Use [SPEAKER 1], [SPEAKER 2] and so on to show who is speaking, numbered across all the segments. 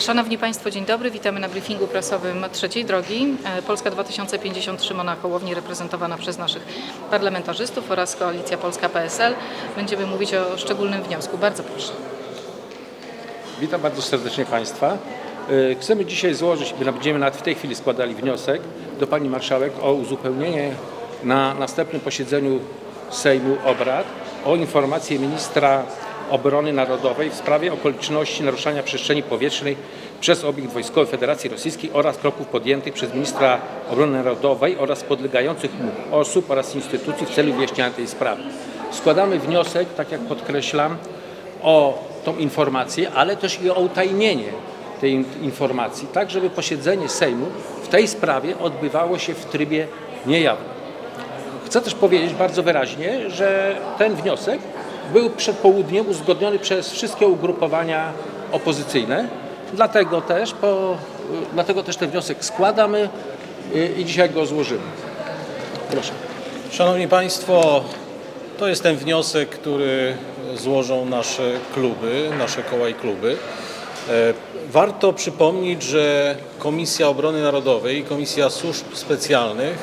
[SPEAKER 1] Szanowni Państwo, dzień dobry. Witamy na briefingu prasowym Trzeciej Drogi. E, Polska 2053 Szymona Hołowni reprezentowana przez naszych parlamentarzystów oraz Koalicja Polska PSL. Będziemy mówić o szczególnym wniosku. Bardzo proszę.
[SPEAKER 2] Witam bardzo serdecznie Państwa. Y, Chcemy dzisiaj złożyć, będziemy nawet w tej chwili składali wniosek do Pani Marszałek o uzupełnienie na następnym posiedzeniu Sejmu obrad o informację ministra obrony narodowej w sprawie okoliczności naruszania przestrzeni powietrznej przez obiekt wojskowy Federacji Rosyjskiej oraz kroków podjętych przez ministra obrony narodowej oraz podlegających mu osób oraz instytucji w celu wyjaśnienia tej sprawy. Składamy wniosek, tak jak podkreślam, o tą informację, ale też i o utajnienie tej in- informacji, tak żeby posiedzenie Sejmu w tej sprawie odbywało się w trybie niejawnym. Chcę też powiedzieć bardzo wyraźnie, że ten wniosek był przed południem uzgodniony przez wszystkie ugrupowania opozycyjne. Dlatego też, po, dlatego też ten wniosek składamy y, i dzisiaj go złożymy. Proszę.
[SPEAKER 3] Szanowni Państwo, to jest ten wniosek, który złożą nasze kluby, nasze koła i kluby. E, Warto przypomnieć, że Komisja Obrony Narodowej i Komisja Służb Specjalnych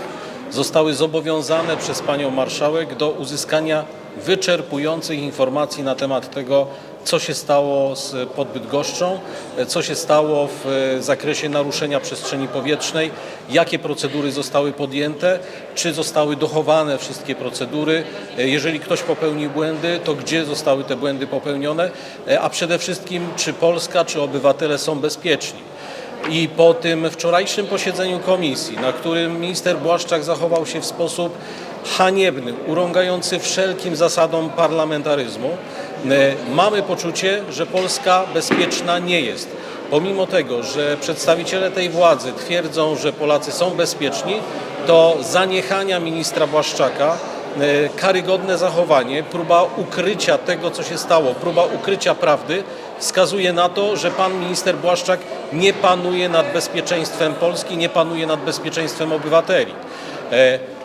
[SPEAKER 3] zostały zobowiązane przez Panią Marszałek do uzyskania wyczerpujących informacji na temat tego, co się stało z pod Bydgoszczą, e, co się stało w e, zakresie naruszenia przestrzeni powietrznej, jakie procedury zostały podjęte, czy zostały dochowane wszystkie procedury, e, jeżeli ktoś popełnił błędy, to gdzie zostały te błędy popełnione, e, a przede wszystkim czy Polska, czy obywatele są bezpieczni. I po tym wczorajszym posiedzeniu komisji, na którym minister Błaszczak zachował się w sposób haniebny, urągający wszelkim zasadom parlamentaryzmu, e, mamy poczucie, że Polska bezpieczna nie jest. Pomimo tego, że przedstawiciele tej władzy twierdzą, że Polacy są bezpieczni, to zaniechania ministra Błaszczaka e, karygodne zachowanie, próba ukrycia tego, co się stało, próba ukrycia prawdy wskazuje na to, że pan minister Błaszczak nie panuje nad bezpieczeństwem Polski, nie panuje nad bezpieczeństwem obywateli.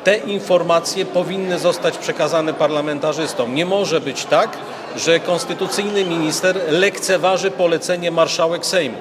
[SPEAKER 3] Te informacje powinny zostać przekazane parlamentarzystom. Nie może być tak, że konstytucyjny minister lekceważy polecenie marszałek Sejmu.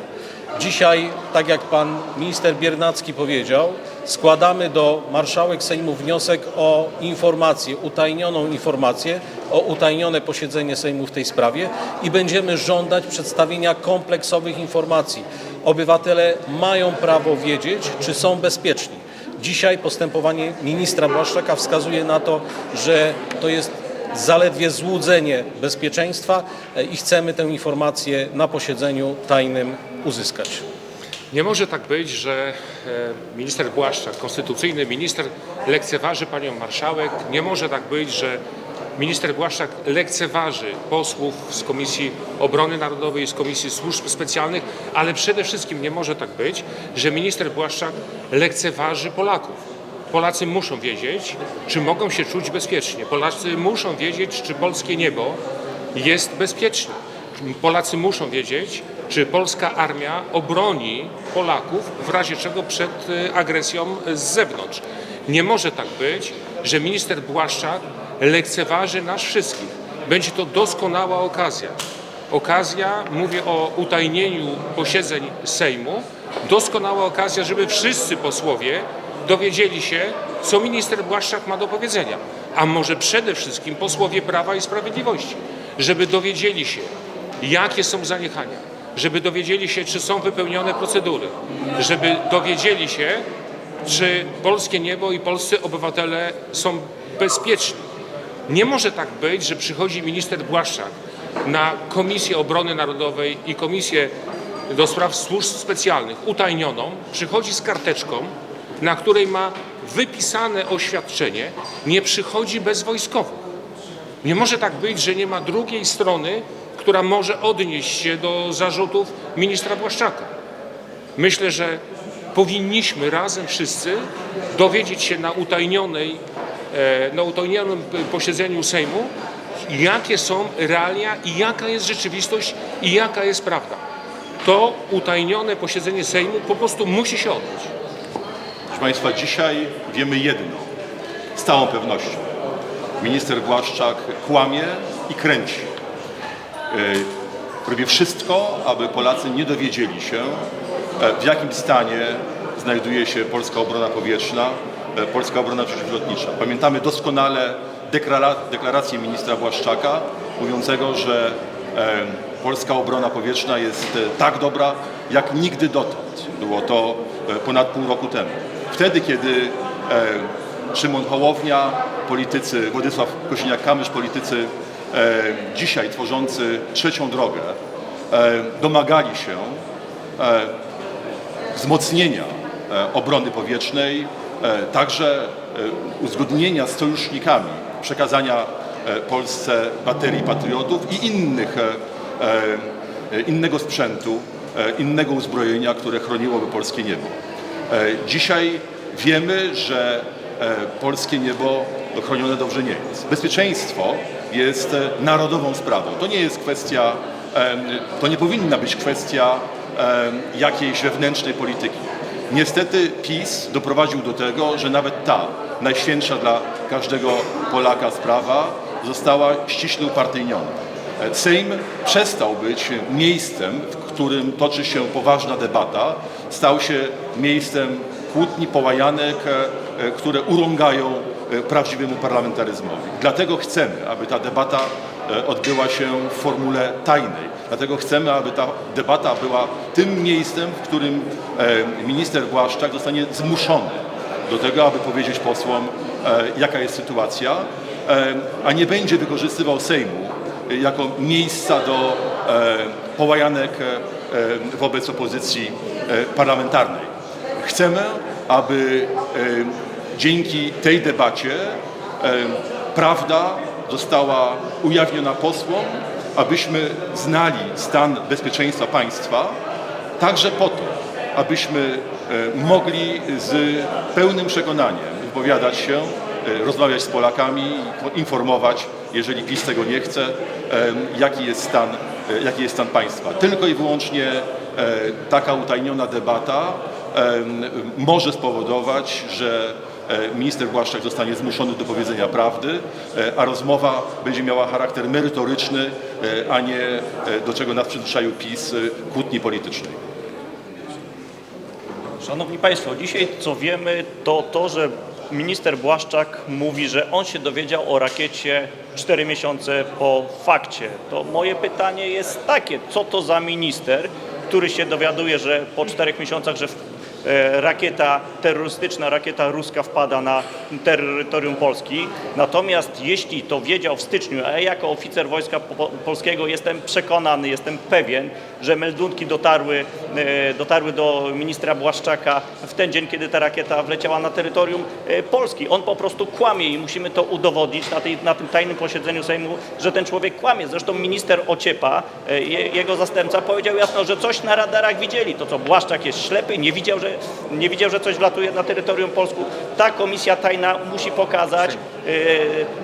[SPEAKER 3] Dzisiaj, tak jak pan minister Biernacki powiedział, składamy do marszałek Sejmu wniosek o informację, utajnioną informację, o utajnione posiedzenie Sejmu w tej sprawie i będziemy żądać przedstawienia kompleksowych informacji. Obywatele mają prawo wiedzieć, czy są bezpieczni. Dzisiaj postępowanie ministra Błaszczaka wskazuje na to, że to jest zaledwie złudzenie bezpieczeństwa e, i chcemy tę informację na posiedzeniu tajnym uzyskać.
[SPEAKER 4] Nie może tak być, że e, minister Błaszczak, konstytucyjny minister, lekceważy panią marszałek. Nie może tak być, że minister Błaszczak lekceważy posłów z Komisji Obrony Narodowej i z Komisji Służb Specjalnych, ale przede wszystkim nie może tak być, że minister Błaszczak lekceważy Polaków. Polacy muszą wiedzieć, czy mogą się czuć bezpiecznie. Polacy muszą wiedzieć, czy polskie niebo jest bezpieczne. Polacy muszą wiedzieć, czy polska armia obroni Polaków w razie czego przed y, agresją z zewnątrz. Nie może tak być, że minister Błaszczak lekceważy nas wszystkich. Będzie to doskonała okazja. Okazja, mówię o utajnieniu posiedzeń Sejmu, doskonała okazja, żeby wszyscy posłowie dowiedzieli się, co minister Błaszczak ma do powiedzenia. A może przede wszystkim posłowie Prawa i Sprawiedliwości, żeby dowiedzieli się, jakie są zaniechania, żeby dowiedzieli się, czy są wypełnione procedury, żeby dowiedzieli się, czy polskie niebo i polscy obywatele są bezpieczni. Nie może tak być, że przychodzi minister Błaszczak na Komisję Obrony Narodowej i Komisję do Spraw Służb Specjalnych utajnioną, przychodzi z karteczką, na której ma wypisane oświadczenie, nie przychodzi bez wojskowych. Nie może tak być, że nie ma drugiej strony, która może odnieść się do zarzutów ministra Błaszczaka. Myślę, że powinniśmy razem wszyscy dowiedzieć się na utajnionej, na utajnionym posiedzeniu Sejmu, jakie są realia i jaka jest rzeczywistość i jaka jest prawda. To utajnione posiedzenie Sejmu po prostu musi się odbyć.
[SPEAKER 5] Proszę Państwa, dzisiaj wiemy jedno z całą pewnością. Minister Błaszczak kłamie i kręci. Yy, robię wszystko, aby Polacy nie dowiedzieli się, e, w jakim stanie znajduje się polska obrona powietrzna, e, polska obrona przeciwlotnicza. Pamiętamy doskonale deklara- deklarację ministra Błaszczaka mówiącego, że e, polska obrona powietrzna jest e, tak dobra, jak nigdy dotąd. Było to e, ponad pół roku temu. Wtedy, kiedy e, Szymon Hołownia, politycy, Władysław Kosiniak-Kamysz, politycy e, dzisiaj tworzący trzecią drogę, e, domagali się e, wzmocnienia e, obrony powietrznej, e, także e, uzgodnienia z sojusznikami przekazania e, Polsce baterii patriotów i innych, e, e, innego sprzętu, e, innego uzbrojenia, które chroniłoby polskie niebo. E, Dzisiaj wiemy, że e, polskie niebo chronione dobrze nie jest. Bezpieczeństwo jest e, narodową sprawą. To nie jest kwestia, to nie powinna być kwestia jakiejś wewnętrznej polityki. Niestety PiS doprowadził do tego, że nawet ta najświętsza dla każdego Polaka sprawa została ściśle upartyjniona. E, Sejm przestał być miejscem, w którym toczy się poważna debata, stał się miejscem kłótni, połajanek, e, e, które urągają prawdziwemu parlamentaryzmowi. Dlatego chcemy, aby ta debata odbyła się w formule tajnej. Dlatego chcemy, aby ta debata była tym miejscem, w którym e, minister Błaszczak zostanie zmuszony do tego, aby powiedzieć posłom, e, jaka jest sytuacja, e, a nie będzie wykorzystywał Sejmu e, jako miejsca do e, połajanek e, e, wobec opozycji e, parlamentarnej. Chcemy, aby e, dzięki tej debacie e, prawda została ujawniona posłom, abyśmy znali stan bezpieczeństwa państwa, także po to, abyśmy e, mogli z pełnym przekonaniem wypowiadać się, e, rozmawiać z Polakami, informować, jeżeli PiS tego nie chce, e, jaki jest stan, jaki jest stan państwa. Tylko i wyłącznie taka utajniona debata może spowodować, że minister Błaszczak zostanie zmuszony do powiedzenia prawdy, e, a rozmowa będzie miała charakter merytoryczny, e, a nie e, do czego nas przyzwyczaił PiS e, kłótni politycznej.
[SPEAKER 6] Szanowni Państwo, dzisiaj co wiemy to to, że minister Błaszczak mówi, że on się dowiedział o rakiecie 4 miesiące po fakcie. To moje pytanie jest takie, co to za minister, który się dowiaduje, że po 4 miesiącach, że e, rakieta terrorystyczna, rakieta ruska wpada na terytorium Polski. Natomiast jeśli to wiedział w styczniu, a ja jako oficer Wojska Po- Polskiego jestem przekonany, jestem pewien, że meldunki dotarły, e, dotarły do ministra Błaszczaka w ten dzień, kiedy ta rakieta wleciała na terytorium e, Polski. On po prostu kłamie i musimy to udowodnić na, tej, na tym tajnym posiedzeniu Sejmu, że ten człowiek kłamie. Zresztą minister Ociepa, e, je, jego zastępca, powiedział jasno, że coś na radarach widzieli. To co, Błaszczak jest ślepy, nie widział, że, nie widział, że coś wlatuje na terytorium Polsku. Ta komisja tajna musi pokazać, e,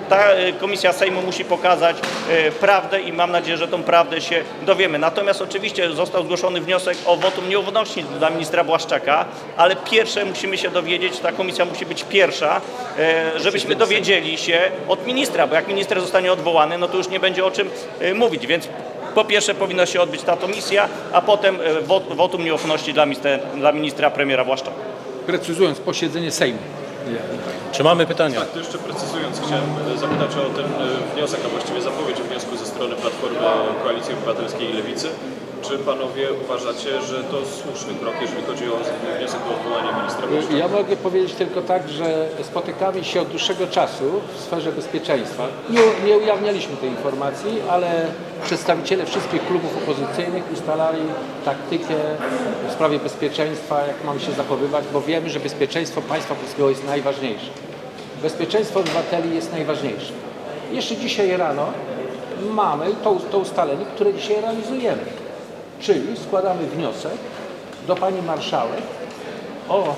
[SPEAKER 6] ta e, komisja Sejmu musi pokazać e, prawdę i mam nadzieję, że tą prawdę się dowiemy. Natomiast oczywiście został zgłoszony wniosek o wotum nieufności dla ministra Błaszczaka, ale pierwsze musimy się dowiedzieć, ta komisja musi być pierwsza, żebyśmy dowiedzieli się od ministra, bo jak minister zostanie odwołany, no to już nie będzie o czym mówić, więc po pierwsze powinna się odbyć ta komisja, a potem e, wot- wotum nieufności dla ministra, dla ministra premiera Błaszczaka.
[SPEAKER 2] Precyzując, posiedzenie Sejmu.
[SPEAKER 3] Czy mamy pytania?
[SPEAKER 7] Tak, to jeszcze precyzując, chciałem e, zapytać o ten e, wniosek, a właściwie zapowiedź wniosku ze strony Platformy Koalicji Obywatelskiej i Lewicy. Czy panowie uważacie, że to słuszny krok, jeżeli chodzi o wniosek o odwołanie ministra Błaszczaka?
[SPEAKER 2] Ja mogę powiedzieć tylko tak, że spotykamy się od dłuższego czasu w sferze bezpieczeństwa. Nie, nie ujawnialiśmy tej informacji, ale przedstawiciele wszystkich klubów opozycyjnych ustalali taktykę w sprawie bezpieczeństwa, jak mamy się zachowywać, bo wiemy, że bezpieczeństwo państwa polskiego jest najważniejsze. Bezpieczeństwo obywateli jest najważniejsze. Jeszcze dzisiaj rano mamy to, to ustalenie, które dzisiaj realizujemy. Czyli składamy wniosek do pani marszałek o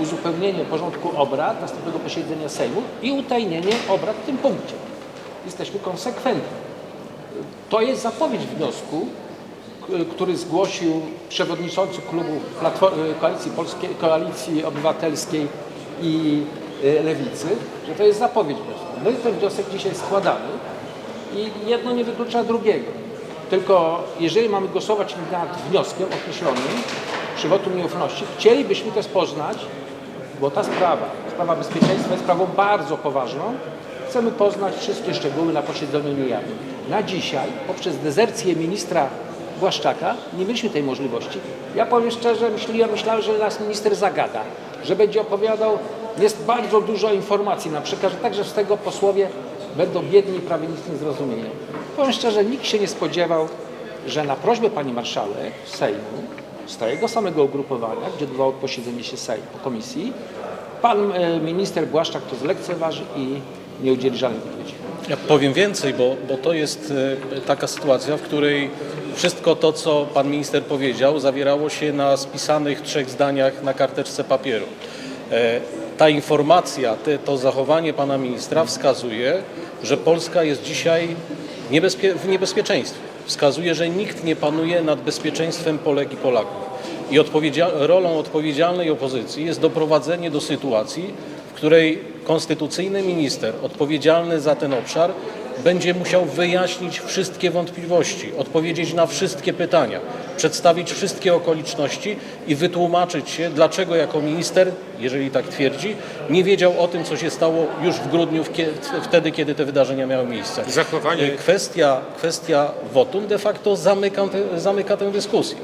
[SPEAKER 2] uzupełnienie porządku obrad następnego posiedzenia Sejmu i utajnienie obrad w tym punkcie. Jesteśmy konsekwentni. To jest zapowiedź wniosku, który zgłosił przewodniczący klubu Platformy, Koalicji, Polskiej, Koalicji Obywatelskiej i y, Lewicy, że to jest zapowiedź wniosku. My ten wniosek dzisiaj składamy i jedno nie wyklucza drugiego. Tylko jeżeli mamy głosować nad wnioskiem określonym przy wotum nieufności, chcielibyśmy też poznać, bo ta sprawa, sprawa bezpieczeństwa jest sprawą bardzo poważną, chcemy poznać wszystkie szczegóły na posiedzeniu niejawnym. Na dzisiaj, poprzez dezercję ministra Błaszczaka, nie mieliśmy tej możliwości. Ja powiem szczerze, myślałem, myślałem, że nas minister zagada, że będzie opowiadał, jest bardzo dużo informacji na przekaz, także z tego posłowie będą biedni i prawie nic nie zrozumieją. Powiem szczerze, nikt się nie spodziewał, że na prośbę pani marszałek Sejmu, z tego samego ugrupowania, gdzie odbywało posiedzenie się Sejmu, komisji, pan e, minister Błaszczak to zlekceważy i nie udzieli żadnej odpowiedzi.
[SPEAKER 3] Ja powiem więcej, bo, bo to jest e, taka sytuacja, w której wszystko to, co pan minister powiedział, zawierało się na spisanych trzech zdaniach na karteczce papieru. E, Ta informacja, te, to zachowanie pana ministra wskazuje, że Polska jest dzisiaj niebezpie, w niebezpieczeństwie. Wskazuje, że nikt nie panuje nad bezpieczeństwem Polek i Polaków. I odpowiedzia- rolą odpowiedzialnej opozycji jest doprowadzenie do sytuacji, w której konstytucyjny minister odpowiedzialny za ten obszar będzie musiał wyjaśnić wszystkie wątpliwości, odpowiedzieć na wszystkie pytania, przedstawić wszystkie okoliczności i wytłumaczyć się, dlaczego jako minister, jeżeli tak twierdzi, nie wiedział o tym, co się stało już w grudniu, wtedy, kiedy te wydarzenia miały miejsce.
[SPEAKER 4] Zachowanie-
[SPEAKER 3] Kwestia, kwestia wotum de facto zamyka, zamyka tę dyskusję.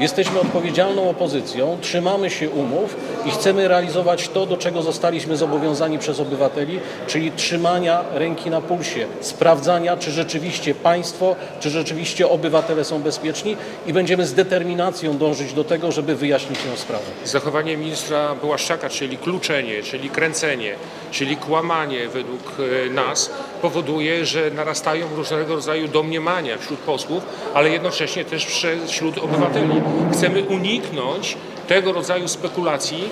[SPEAKER 3] Jesteśmy odpowiedzialną opozycją, trzymamy się umów i chcemy realizować to, do czego zostaliśmy zobowiązani przez obywateli, czyli trzymania ręki na pulsie, sprawdzania, czy rzeczywiście państwo, czy rzeczywiście obywatele są bezpieczni i będziemy z determinacją dążyć do tego, żeby wyjaśnić tę sprawę.
[SPEAKER 4] Zachowanie ministra Błaszczaka, czyli kluczenie, czyli kręcenie, czyli kłamanie według e, nas powoduje, że narastają różnego rodzaju domniemania wśród posłów, ale jednocześnie też wśród obywateli. Chcemy uniknąć tego rodzaju spekulacji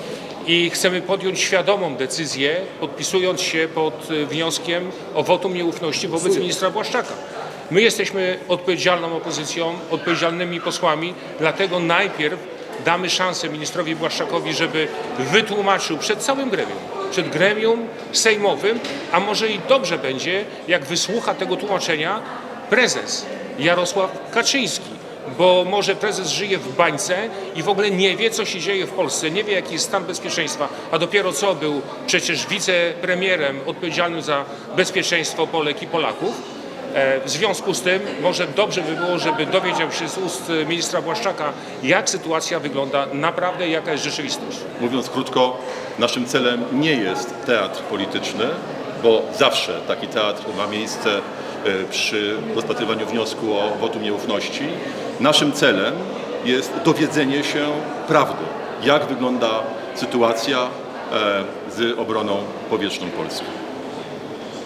[SPEAKER 4] i chcemy podjąć świadomą decyzję, podpisując się pod e, wnioskiem o wotum nieufności wobec ministra Błaszczaka. My jesteśmy odpowiedzialną opozycją, odpowiedzialnymi posłami, dlatego najpierw damy szansę ministrowi Błaszczakowi, żeby wytłumaczył przed całym gremium, przed gremium sejmowym, a może i dobrze będzie, jak wysłucha tego tłumaczenia prezes Jarosław Kaczyński. Bo może prezes żyje w bańce i w ogóle nie wie, co się dzieje w Polsce, nie wie, jaki jest stan bezpieczeństwa, a dopiero co był przecież wicepremierem odpowiedzialnym za bezpieczeństwo Polek i Polaków. E, W związku z tym może dobrze by było, żeby dowiedział się z ust ministra Błaszczaka, jak sytuacja wygląda naprawdę, jaka jest rzeczywistość.
[SPEAKER 5] Mówiąc krótko, naszym celem nie jest teatr polityczny, bo zawsze taki teatr ma miejsce e, przy rozpatrywaniu wniosku o wotum nieufności. Naszym celem jest dowiedzenie się prawdy, jak wygląda sytuacja e, z obroną powietrzną Polski.